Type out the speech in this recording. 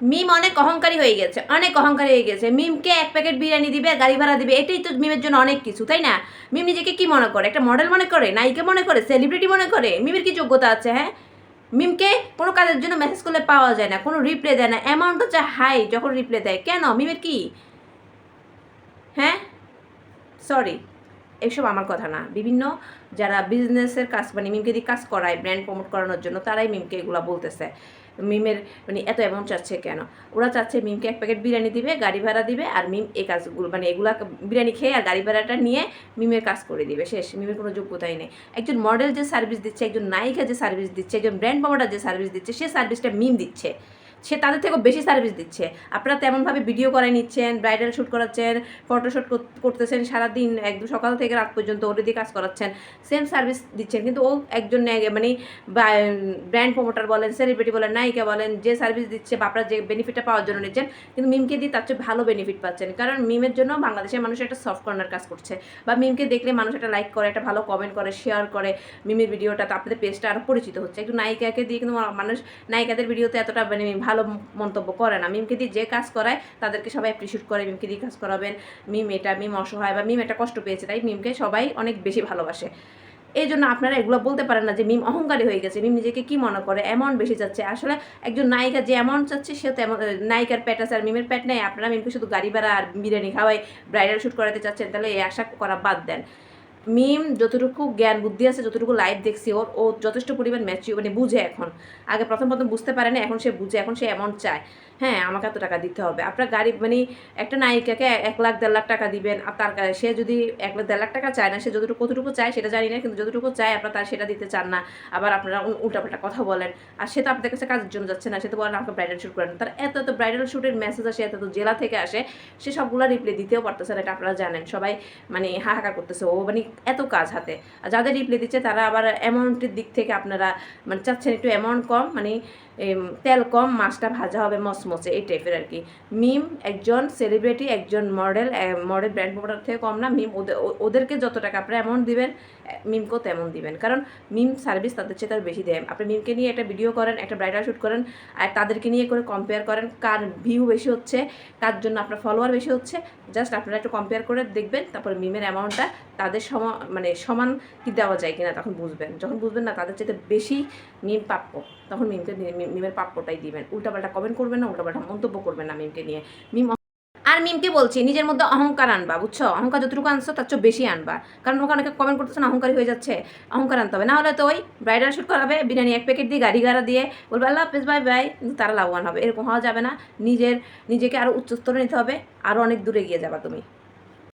মিম অনেক অহংকারী হয়ে গেছে, অনেক অহংকারী হয়ে গেছে। মিমকে এক প্যাকেট বিরিয়ানি দিবে, গাড়ি ভাড়া দিবে, এটাই তো মিমের জন্য অনেক কিছু, তাই না? মিম নিজেকে কি মনে করে? একটা মডেল মনে করে? নায়িকা মনে করে? সেলিব্রিটি মনে করে? মিমের কি যোগ্যতা আছে হ্যাঁ? মিমকে কোনো কাজের জন্য মেসেজ করলে পাওয়া যায় না, কোনো রিপ্লাই দেয় না। অ্যামাউন্ট হচ্ছে হাই যখন রিপ্লাই দেয়। কেন? মিমের কি? হ্যাঁ? সরি এসব আমার কথা না। বিভিন্ন যারা বিজনেসের কাজ মানে মিমকে দিয়ে কাজ করায় ব্র্যান্ড প্রমোট করানোর জন্য, তারাই মিমকে এগুলো বলতেছে। মিমের মানে এত অ্যামাউন্ট চাচ্ছে কেন? ওরা চাচ্ছে মিমকে এক প্যাকেট বিরিয়ানি দিবে, গাড়ি ভাড়া দিবে, আর মিম এই কাজগুলো মানে এগুলা বিরিয়ানি খেয়ে আর গাড়ি ভাড়াটা নিয়ে মিমের কাজ করে দিবে। শেষ মিমের কোনো যোগ্যতাই নেই। একজন মডেল যে সার্ভিস দিচ্ছে, একজন নায়িকা যে সার্ভিস দিচ্ছে, একজন ব্র্যান্ড প্রমোটার যে সার্ভিস দিচ্ছে, সে সার্ভিসটা মিম দিচ্ছে। সে তাদের থেকেও বেশি সার্ভিস দিচ্ছে। আপনারা তেমনভাবে ভিডিও করে নিচ্ছেন ব্রাইডাল শ্যুট করাচ্ছেন ফটোশ্যুট করতেছেন, সারাদিন একদম সকাল থেকে রাত পর্যন্ত ওরে দিয়ে কাজ করাচ্ছেন সেম সার্ভিস দিচ্ছেন। কিন্তু ও একজন মানে ব্র্যান্ড প্রমোটার বলেন সেলিব্রিটি বলেন, নায়িকা বলেন, যে সার্ভিস দিচ্ছে বা আপনারা যে বেনিফিটটা পাওয়ার জন্য নিচ্ছেন, কিন্তু মিমকে দিয়ে তার চেয়ে ভালো বেনিফিট পাচ্ছেন। কারণ মিমের জন্য বাংলাদেশের মানুষ একটা সফট কর্নার কাজ করছে। বা মিমকে দেখলে মানুষ একটা লাইক করে, একটা ভালো কমেন্ট করে শেয়ার করে মিমের ভিডিওটা তো আপনাদের পেজটা আরও পরিচিত হচ্ছে। একটু নায়িকাকে দিয়ে কিন্তু মানুষ নায়িকাদের ভিডিওতে এতটা মানে ভালো মন্তব্য করে না। মিমকে দিয়ে যে কাজ করায়, তাদেরকে সবাই অ্যাপ্রিসিয়েট করে, মিমকে দিয়ে কাজ করাবেন। মিম এটা, মিম অসহায় বা মিম এটা কষ্ট পেয়েছে, তাই মিমকে সবাই অনেক বেশি ভালোবাসে। এই জন্য আপনারা এগুলো বলতে পারেন না যে মিম অহংকারী হয়ে গেছে। মিম নিজেকে কি মনে করে? অ্যামাউন্ট বেশি যাচ্ছে আসলে একজন নায়িকা যে অ্যামাউন্ট চাচ্ছে সে তো নায়িকার প্যাট আছে আর মিমের প্যাট নেই। আপনারা মিমকে শুধু গাড়ি ভাড়া আর বিরিয়ানি খাওয়াই ব্রাইডাল শ্যুট করাতে চাচ্ছেন, তাহলে এই আশা করা বাদ দেন। মিম যতটুকু জ্ঞান, বুদ্ধি আছে, যতটুকু লাইভ দেখছি, ওর, ও যথেষ্ট পরিমাণ ম্যাচিউ মানে বুঝে এখন। আগে প্রথম প্রথম বুঝতে পারে না, এখন সে বুঝে, এখন সে অ্যামাউন্ট চায়। হ্যাঁ আমাকে এত টাকা দিতে হবে। আপনার গাড়ি মানে একটা নায়িকাকে এক লাখ, দেড় লাখ টাকা দিবেন, আর তার সে যদি এক লাখ, দেড় লাখ টাকা চায় না, সে যতটুকু, কতটুকু চায় সেটা জানি না, কিন্তু যতটুকু চায় আপনার তার সেটা দিতে চান না। আবার আপনারা উল্টাপাল্টা কথা বলেন। আর সে তো আপনাদের কাছে কাজের জন্য যাচ্ছে না, সে তো বলেন আমাকে ব্রাইডাল শ্যুট করেন। তার এত এত ব্রাইডাল শ্যুটের মেসেজ আসে, এত এত জেলা থেকে আসে, সে সবগুলো রিপ্লাই দিতেও পারতেছে না, এটা আপনারা জানেন। সবাই মানে হাহাকার করতেছে। ও মানে এত কাজ হাতে। আর যাদের রিপ্লাই দিচ্ছে, তারা আবার অ্যামাউন্টের দিক থেকে আপনারা মানে চাচ্ছেন একটু অ্যামাউন্ট কম মানে তেল কম, মাছটা ভাজা হবে মচমচে, এই টাইপের আর কি। মিম একজন সেলিব্রিটি একজন মডেল মডেল ব্র্যান্ড প্রোডাক্ট থেকে কম না, মিম ওদের ওদেরকে যত টাকা আপনারা অ্যামাউন্ট দিবেন মিমকেও তেমন দিবেন। কারণ মিম সার্ভিস তাদের চেয়ে তার বেশি দেয়। আপনি মিমকে নিয়ে একটা ভিডিও করেন, একটা ব্রাইডাল শ্যুট করেন, আর তাদেরকে নিয়ে করে কম্পেয়ার করেন, কার ভিউ বেশি হচ্ছে কার জন্য আপনার ফলোয়ার বেশি হচ্ছে জাস্ট আপনারা একটু কম্পেয়ার করে দেখবেন, তারপর মিমের অ্যামাউন্টটা তাদের সম মানে সমান কি দেওয়া যায় কিনা তখন বুঝবেন। যখন বুঝবেন না তাদের চেয়ে বেশি মিম প্রাপ্য, তখন মিমকে মিমের প্রাপ্যটাই দিবেন। উল্টাপাল্টা কমেন্ট করবেন না, উল্টাপাল্টা মন্তব্য করবেন না মিমকে নিয়ে। মিম আর মিমকে বলছি, নিজের মধ্যে অহংকার আনবা, বুঝছ? অহংকার যতটুকু আনছো, তার চেয়ে বেশি আনবা। কারণ ওখানে অনেকে কমেন্ট করতেছে না, অহংকারী হয়ে যাচ্ছে, অহংকার আনতে হবে। না হলে তো ওই ব্রাইডাল শ্যুট করাবে, বিরিয়ানি এক প্যাকেট দিয়ে, গাড়ি গাড়া দিয়ে, বলবে, আল্লাহ হাফেজ বাই বাই কিন্তু তারা লাভবান হবে। এরকম হওয়া যাবে না। নিজের, নিজেকে আরও উচ্চস্তরে নিতে হবে। আরও অনেক দূরে গিয়ে যাবা তুমি।